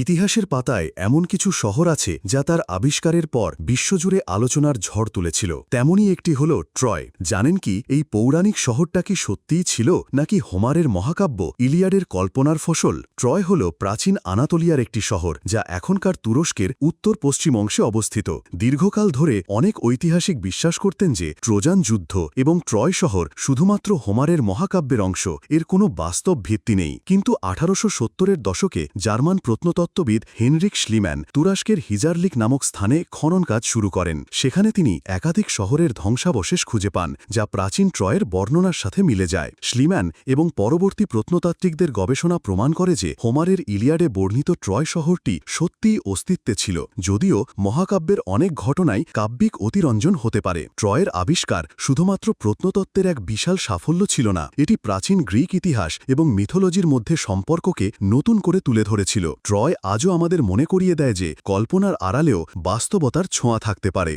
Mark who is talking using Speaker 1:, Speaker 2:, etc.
Speaker 1: ইতিহাসের পাতায় এমন কিছু শহর আছে যা তার আবিষ্কারের পর বিশ্বজুড়ে আলোচনার ঝড় তুলেছিল। তেমনই একটি হল ট্রয়। জানেন কি এই পৌরাণিক শহরটা কি সত্যিই ছিল, নাকি হোমারের মহাকাব্য ইলিয়াডের কল্পনার ফসল? ট্রয় হল প্রাচীন আনাতোলিয়ার একটি শহর যা এখনকার তুরস্কের উত্তর পশ্চিম অংশে অবস্থিত। দীর্ঘকাল ধরে অনেক ঐতিহাসিক বিশ্বাস করতেন যে ট্রোজান যুদ্ধ এবং ট্রয় শহর শুধুমাত্র হোমারের মহাকাব্যের অংশ, এর কোনো বাস্তব ভিত্তি নেই। কিন্তু আঠারোশো সত্তরের দশকে জার্মান প্রত্নতত্ত্ববিদ হেনরিক শ্লিম্যান তুরস্কের হিজারলিক নামক স্থানে খনন কাজ শুরু করেন। সেখানে তিনি একাধিক শহরের ধ্বংসাবশেষ খুঁজে পান, যা প্রাচীন ট্রয়ের বর্ণনার সাথে মিলে যায়। শ্লিম্যান এবং পরবর্তী প্রত্নতাত্ত্বিকদের গবেষণা প্রমাণ করে যে হোমারের ইলিয়াডে বর্ণিত ট্রয় শহরটি সত্যিই অস্তিত্বে ছিল, যদিও মহাকাব্যের অনেক ঘটনাই কাব্যিক অতিরঞ্জন হতে পারে। ট্রয়ের আবিষ্কার শুধুমাত্র প্রত্নতত্ত্বের এক বিশাল সাফল্য ছিল না, এটি প্রাচীন গ্রিক ইতিহাস এবং মিথোলজির মধ্যে সম্পর্ককে নতুন করে তুলে ধরেছিল। ট্রয় আজও আমাদের মনে করিয়ে দেয় যে কল্পনার আড়ালেও বাস্তবতার ছোঁয়া থাকতে পারে।